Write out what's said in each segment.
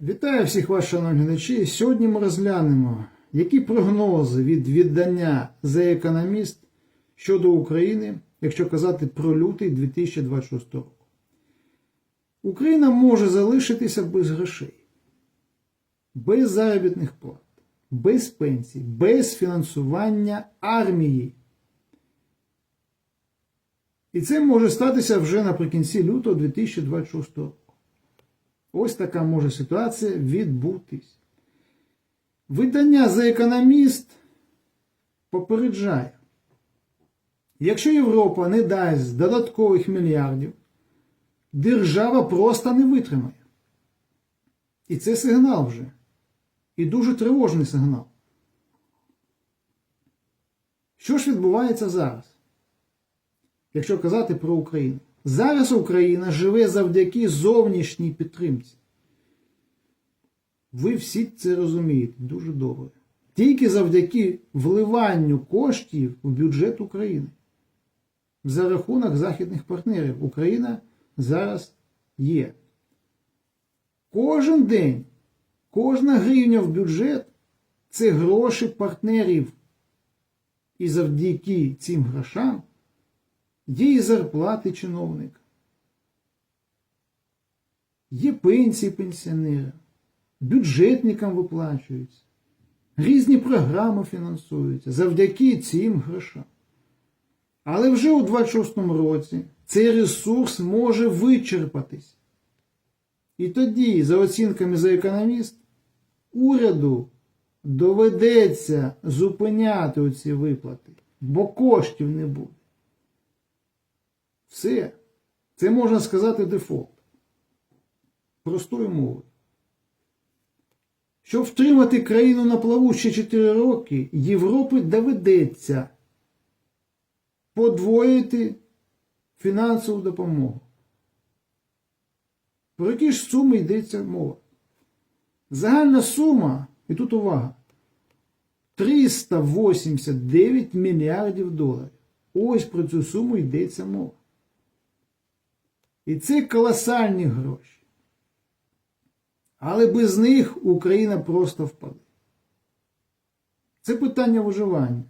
Вітаю всіх вас, шановні глядачі. Сьогодні ми розглянемо, які прогнози від віддання The Economist щодо України, якщо казати про лютий 2026 року. Україна може залишитися без грошей, без заробітних плат, без пенсій, без фінансування армії. І це може статися вже наприкінці лютого 2026 року. Ось така може ситуація відбутись. Видання за економіст попереджає, якщо Європа не дасть додаткових мільярдів, держава просто не витримає. І це сигнал вже. І дуже тривожний сигнал. Що ж відбувається зараз? Якщо казати про Україну. Зараз Україна живе завдяки зовнішній підтримці. Ви всі це розумієте дуже добре. Тільки завдяки вливанню коштів в бюджет України. За рахунок західних партнерів Україна зараз є. Кожен день, кожна гривня в бюджет це гроші партнерів. І завдяки цим грошам є і зарплати чиновника, є пенсії пенсіонера, бюджетникам виплачуються, різні програми фінансуються завдяки цим грошам. Але вже у 26-му році цей ресурс може вичерпатись. І тоді, за оцінками за економіст, уряду доведеться зупиняти оці виплати, бо коштів не буде. Все. Це можна сказати дефолт. Простою мовою. Щоб втримати країну на плаву ще 4 роки, Європі доведеться подвоїти фінансову допомогу. Про які ж суми йдеться мова? Загальна сума, і тут увага, 389 мільярдів доларів. Ось про цю суму йдеться мова. І це колосальні гроші. Але без них Україна просто впаде. Це питання виживання,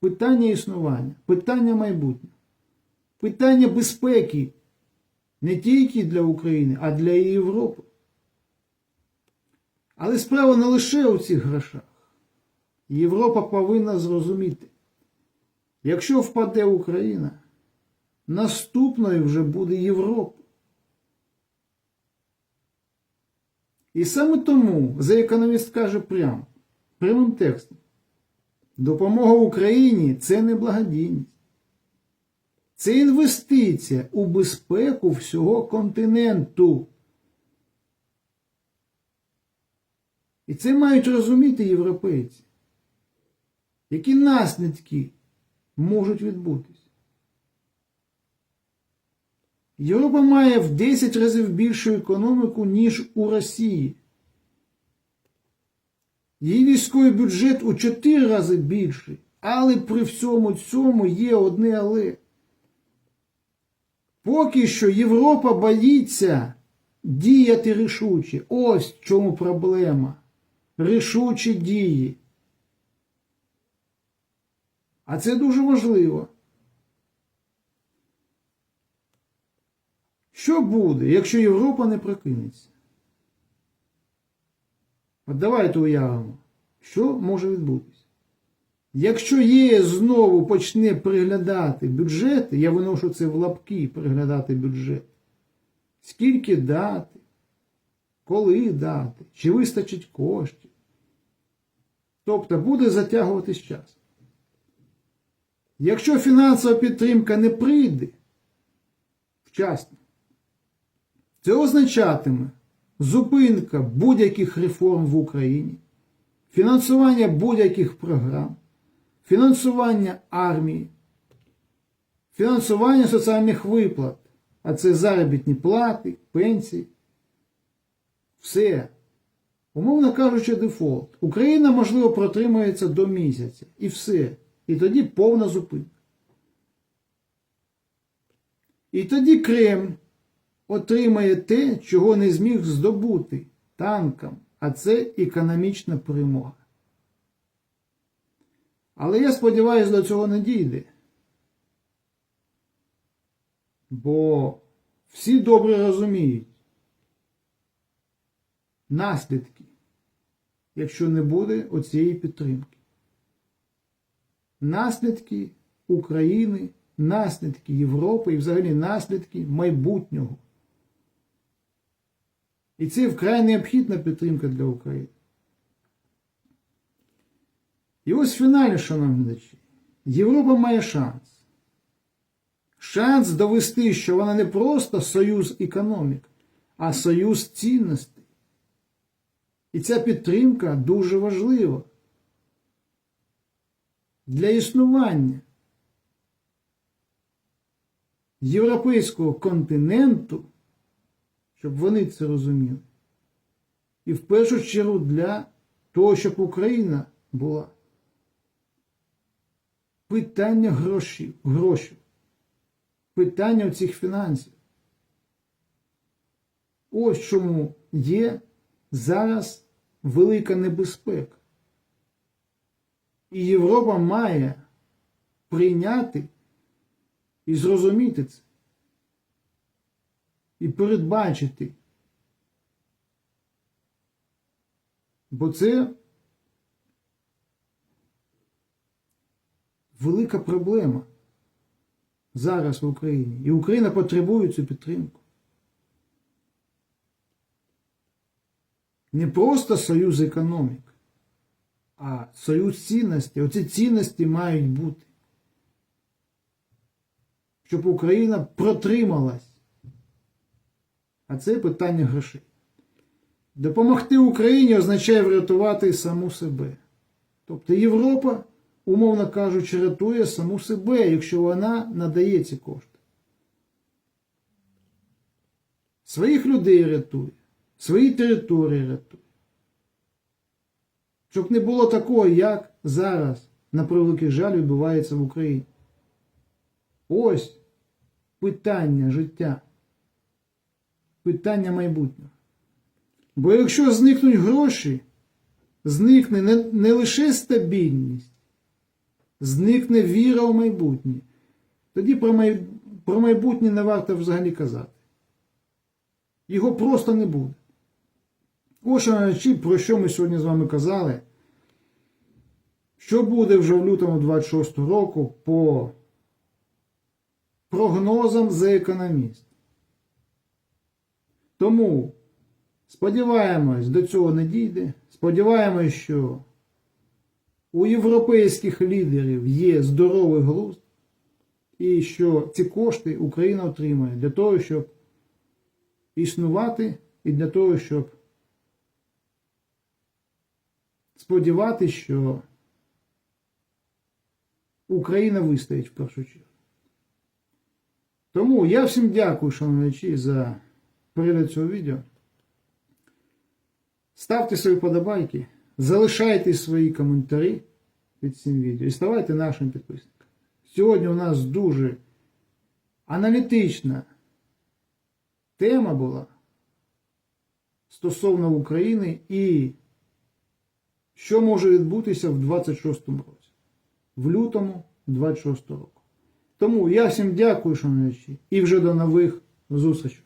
питання існування, питання майбутнього, питання безпеки не тільки для України, а для Європи. Але справа не лише у цих грошах. Європа повинна зрозуміти, якщо впаде Україна, наступною вже буде Європа. І саме тому за економіст каже прямо, прямим текстом, допомога Україні це не благодійність. Це інвестиція у безпеку всього континенту. І це мають розуміти європейці. Які наслідки можуть відбутись? Європа має в 10 разів більшу економіку, ніж у Росії. Її військовий бюджет у 4 рази більший. Але при всьому цьому є одне але. Поки що Європа боїться діяти рішуче. Ось в чому проблема. Рішучі дії. А це дуже важливо. Що буде, якщо Європа не прокинеться? От давайте уявимо, що може відбутися. Якщо ЄС знову почне переглядати бюджети, я виношу це в лапки переглядати бюджет, скільки дати, коли дати, чи вистачить коштів. Тобто буде затягуватись час. Якщо фінансова підтримка не прийде вчасно, це означатиме зупинка будь-яких реформ в Україні, фінансування будь-яких програм, фінансування армії, фінансування соціальних виплат, а це заробітні плати, пенсії. Все. Умовно кажучи, дефолт. Україна, можливо, протримається до місяця. І все. І тоді повна зупинка. І тоді Кремль отримає те, чого не зміг здобути танкам, а це економічна перемога. Але я сподіваюся, до цього не дійде. Бо всі добре розуміють наслідки, якщо не буде оцієї підтримки. Наслідки України, наслідки Європи і взагалі наслідки майбутнього. І це вкрай необхідна підтримка для України. І ось фіналі, шановні глядачі, Європа має шанс. Шанс довести, що вона не просто союз економік, а союз цінностей. І ця підтримка дуже важлива для існування європейського континенту, щоб вони це розуміли. І в першу чергу для того, щоб Україна була. Питання грошей, грошей, питання цих фінансів. Ось чому є зараз велика небезпека. І Європа має прийняти і зрозуміти це. І передбачити. Бо це велика проблема зараз в Україні. І Україна потребує цю підтримку. Не просто союз економік, а союз цінностей. Оці цінності мають бути. Щоб Україна протрималась. А це питання грошей. Допомогти Україні означає врятувати саму себе. Тобто Європа, умовно кажучи, рятує саму себе, якщо вона надає ці кошти. Своїх людей рятує, свої території рятує. Щоб не було такого, як зараз, на превеликий жаль, відбувається в Україні. Ось питання життя, питання майбутнього. Бо якщо зникнуть гроші, зникне не, не лише стабільність, зникне віра у майбутнє. Тоді про, май, про майбутнє не варто взагалі казати. Його просто не буде. Ось шановні, про що ми сьогодні з вами казали. Що буде вже в лютому 26 року по прогнозам за економіст. Тому сподіваємось, до цього не дійде. Сподіваємось, що у європейських лідерів є здоровий глузд, і що ці кошти Україна отримає для того, щоб існувати, і для того, щоб сподіватися, що Україна вистоїть в першу чергу. Тому я всім дякую, шановні, за перегляд цього відео. Ставте свої подобайки, залишайте свої коментарі під цим відео і ставайте нашим підписником. Сьогодні у нас дуже аналітична тема була стосовно України і що може відбутися в 26 році, в лютому 26 року. Тому я всім дякую, шановні, і вже до нових зустрічей.